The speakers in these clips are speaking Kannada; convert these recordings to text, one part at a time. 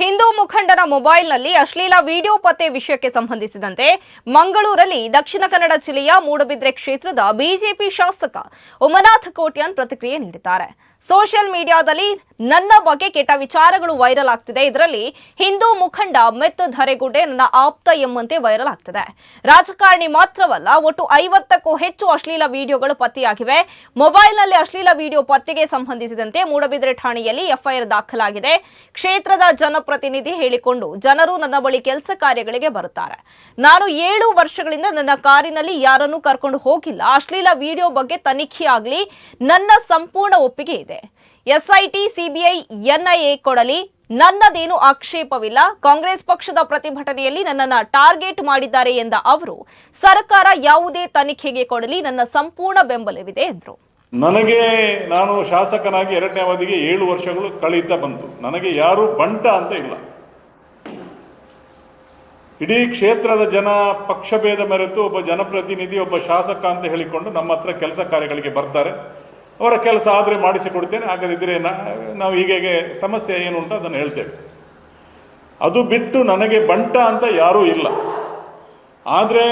ಹಿಂದೂ ಮುಖಂಡರ ಮೊಬೈಲ್ನಲ್ಲಿ ಅಶ್ಲೀಲ ವಿಡಿಯೋ ಪತ್ತೆ ವಿಷಯಕ್ಕೆ ಸಂಬಂಧಿಸಿದಂತೆ ಮಂಗಳೂರಲ್ಲಿ ದಕ್ಷಿಣ ಕನ್ನಡ ಜಿಲ್ಲೆಯ ಮೂಡಬಿದ್ರೆ ಕ್ಷೇತ್ರದ ಬಿಜೆಪಿ ಶಾಸಕ ಉಮನಾಥ್ ಕೋಟ್ಯಾನ್ ಪ್ರತಿಕ್ರಿಯೆ ನೀಡಿದ್ದಾರೆ. ಸೋಷಿಯಲ್ ಮೀಡಿಯಾದಲ್ಲಿ ನನ್ನ ಬಗ್ಗೆ ಕೆಟ್ಟ ವಿಚಾರಗಳು ವೈರಲ್ ಆಗ್ತಿದೆ. ಇದರಲ್ಲಿ ಹಿಂದೂ ಮುಖಂಡ ಮೆತ್ ಧರೆಗುಡ್ಡೆ ನನ್ನ ಆಪ್ತ ಎಂಬಂತೆ ವೈರಲ್ ಆಗ್ತಿದೆ. ರಾಜಕಾರಣಿ ಮಾತ್ರವಲ್ಲ, ಒಟ್ಟು ಐವತ್ತಕ್ಕೂ ಹೆಚ್ಚು ಅಶ್ಲೀಲ ವಿಡಿಯೋಗಳು ಪತ್ತೆಯಾಗಿವೆ. ಮೊಬೈಲ್ನಲ್ಲಿ ಅಶ್ಲೀಲ ವಿಡಿಯೋ ಪತ್ತೆಗೆ ಸಂಬಂಧಿಸಿದಂತೆ ಮೂಡಬಿದ್ರೆ ಠಾಣೆಯಲ್ಲಿ ಎಫ್ಐಆರ್ ದಾಖಲಾಗಿದೆ. ಕ್ಷೇತ್ರದ ಜನಪ್ರತಿನಿಧಿ ಹೇಳಿಕೊಂಡು ಜನರು ನನ್ನ ಬಳಿ ಕೆಲಸ ಕಾರ್ಯಗಳಿಗೆ ಬರುತ್ತಾರೆ. ನಾನು ಏಳು ವರ್ಷಗಳಿಂದ ನನ್ನ ಕಾರಿನಲ್ಲಿ ಯಾರನ್ನೂ ಕರ್ಕೊಂಡು ಹೋಗಿಲ್ಲ. ಅಶ್ಲೀಲ ವಿಡಿಯೋ ಬಗ್ಗೆ ತನಿಖೆ ಆಗಲಿ ನನ್ನ ಸಂಪೂರ್ಣ ಒಪ್ಪಿಗೆ ಇದೆ. ಎಸ್ಐಟಿ, ಸಿಬಿಐ, ಎನ್ಐಎ ಕೊಡಲಿ. ನನ್ನದೇನು ಆಕ್ಷೇಪವಿಲ್ಲ. ಕಾಂಗ್ರೆಸ್ ಪಕ್ಷದ ಪ್ರತಿಭಟನೆಯಲ್ಲಿ ನನ್ನನ್ನ ಟಾರ್ಗೆಟ್ ಮಾಡಿದ್ದಾರೆ ಎಂದ ಅವರು, ಸರ್ಕಾರ ಯಾವುದೇ ತನಿಖೆಗೆ ಕೊಡಲಿ, ನನ್ನ ಸಂಪೂರ್ಣ ಬೆಂಬಲವಿದೆ ಎಂದರು. ನನಗೆ ನಾನು ಶಾಸಕನಾಗಿ ಎರಡನೇ ಅವಧಿಗೆ ಏಳು ವರ್ಷಗಳು ಕಳೀತಾ ಬಂತು. ನನಗೆ ಯಾರು ಬಂಟ ಅಂತ ಇಲ್ಲ. ಇಡೀ ಕ್ಷೇತ್ರದ ಜನ ಪಕ್ಷಭೇದ ಮೆರೆತು ಒಬ್ಬ ಜನಪ್ರತಿನಿಧಿ, ಒಬ್ಬ ಶಾಸಕ ಅಂತ ಹೇಳಿಕೊಂಡು ನಮ್ಮ ಹತ್ರ ಕೆಲಸ ಕಾರ್ಯಗಳಿಗೆ ಬರ್ತಾರೆ. ಅವರ ಕೆಲಸ ಆದರೆ ಮಾಡಿಸಿಕೊಡ್ತೇನೆ. ಆಗದಿದ್ದರೆ ನಾವು ಹೀಗೆ ಸಮಸ್ಯೆ ಏನು ಅಂತ ಅದನ್ನು ಹೇಳ್ತೇವೆ. ಅದು ಬಿಟ್ಟು ನನಗೆ ಬಂಟ ಅಂತ ಯಾರೂ ಇಲ್ಲ. ಆದರೆ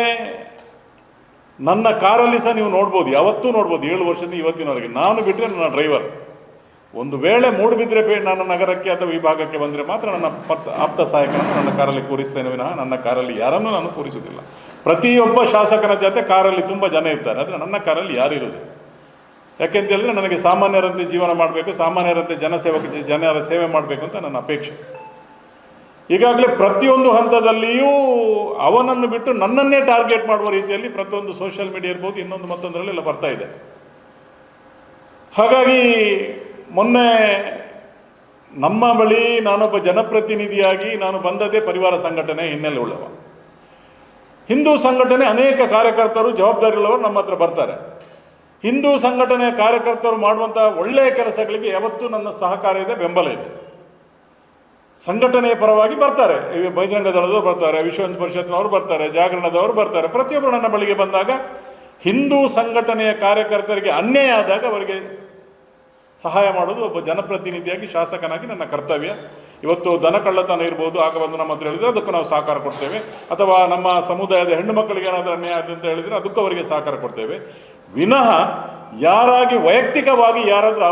ನನ್ನ ಕಾರಲ್ಲಿ ಸಹ ನೀವು ನೋಡ್ಬೋದು, ಯಾವತ್ತೂ ನೋಡ್ಬೋದು, ಏಳು ವರ್ಷದಿಂದ ಇವತ್ತಿನವರೆಗೆ. ನಾನು ಬಿಟ್ಟರೆ ನನ್ನ ಡ್ರೈವರ್ ಒಂದು ವೇಳೆ ಮೂಡಿಬಿದ್ರೆ ಬೇ, ನನ್ನ ನಗರಕ್ಕೆ ಅಥವಾ ಈ ಭಾಗಕ್ಕೆ ಬಂದರೆ ಮಾತ್ರ ನನ್ನ ಪರ್ಸ, ಆಪ್ತ ಸಹಾಯಕನನ್ನು ನನ್ನ ಕಾರಲ್ಲಿ ಕೂರಿಸ್ತೇನೆ ವಿನಃ ನನ್ನ ಕಾರಲ್ಲಿ ಯಾರನ್ನೂ ನಾನು ಕೂರಿಸುವುದಿಲ್ಲ. ಪ್ರತಿಯೊಬ್ಬ ಶಾಸಕನ ಜೊತೆ ಕಾರಲ್ಲಿ ತುಂಬ ಜನ ಇರ್ತಾರೆ, ಆದರೆ ನನ್ನ ಕಾರಲ್ಲಿ ಯಾರು ಇರುವುದಿಲ್ಲ. ಯಾಕೆಂತ ಹೇಳಿದ್ರೆ ನನಗೆ ಸಾಮಾನ್ಯರಂತೆ ಜೀವನ ಮಾಡಬೇಕು, ಸಾಮಾನ್ಯರಂತೆ ಜನಸೇವಕ, ಜನರ ಸೇವೆ ಮಾಡಬೇಕು ಅಂತ ನನ್ನ ಅಪೇಕ್ಷೆ. ಈಗಾಗಲೇ ಪ್ರತಿಯೊಂದು ಹಂತದಲ್ಲಿಯೂ ಅವನನ್ನು ಬಿಟ್ಟು ನನ್ನನ್ನೇ ಟಾರ್ಗೆಟ್ ಮಾಡುವ ರೀತಿಯಲ್ಲಿ ಪ್ರತಿಯೊಂದು ಸೋಷಿಯಲ್ ಮೀಡಿಯಾ ಇರ್ಬೋದು, ಇನ್ನೊಂದು ಮತ್ತೊಂದರಲ್ಲೆಲ್ಲ ಬರ್ತಾ ಇದೆ. ಹಾಗಾಗಿ ಮೊನ್ನೆ ನಮ್ಮ ಬಳಿ ನಾನೊಬ್ಬ ಜನಪ್ರತಿನಿಧಿಯಾಗಿ ನಾನು ಬಂದದೇ ಪರಿವಾರ ಸಂಘಟನೆ ಹಿನ್ನೆಲೆ ಉಳ್ಳವ. ಹಿಂದೂ ಸಂಘಟನೆ ಅನೇಕ ಕಾರ್ಯಕರ್ತರು, ಜವಾಬ್ದಾರಿಯುಳ್ಳವರು ನಮ್ಮ ಹತ್ರ ಬರ್ತಾರೆ. ಹಿಂದೂ ಸಂಘಟನೆಯ ಕಾರ್ಯಕರ್ತರು ಮಾಡುವಂಥ ಒಳ್ಳೆಯ ಕೆಲಸಗಳಿಗೆ ಯಾವತ್ತೂ ನನ್ನ ಸಹಕಾರ ಇದೆ ಬೆಂಬಲ ಇದೆ. ಸಂಘಟನೆಯ ಪರವಾಗಿ ಬರ್ತಾರೆ. ಬಹಿರಂಗ ದಳದವರು ಬರ್ತಾರೆ ವಿಶ್ವ ಹಿಂದೂ ಪರಿಷತ್ನವರು ಬರ್ತಾರೆ, ಜಾಗರಣದವರು ಬರ್ತಾರೆ. ಪ್ರತಿಯೊಬ್ಬರು ನನ್ನ ಬಳಿಗೆ ಬಂದಾಗ ಹಿಂದೂ ಸಂಘಟನೆಯ ಕಾರ್ಯಕರ್ತರಿಗೆ ಅನ್ಯಾಯ ಆದಾಗ ಅವರಿಗೆ ಸಹಾಯ ಮಾಡೋದು ಒಬ್ಬ ಜನಪ್ರತಿನಿಧಿಯಾಗಿ ಶಾಸಕನಾಗಿ ನನ್ನ ಕರ್ತವ್ಯ. ಇವತ್ತು ದನ ಕಳ್ಳತನ ಇರ್ಬೋದು, ಆಗ ಬಂದು ನಮ್ಮ ಹತ್ರ ಹೇಳಿದರೆ ಅದಕ್ಕೂ ನಾವು ಸಹಕಾರ ಕೊಡ್ತೇವೆ. ಅಥವಾ ನಮ್ಮ ಸಮುದಾಯದ ಹೆಣ್ಣು ಮಕ್ಕಳಿಗೆ ಏನಾದರೂ ಅನ್ಯಾಯ ಅಂತ ಹೇಳಿದರೆ ಅದಕ್ಕೂ ಅವರಿಗೆ ಸಹಕಾರ ಕೊಡ್ತೇವೆ. ವಿನಃ ಯಾರಾಗಿ ವೈಯಕ್ತಿಕವಾಗಿ ಯಾರಾದರೂ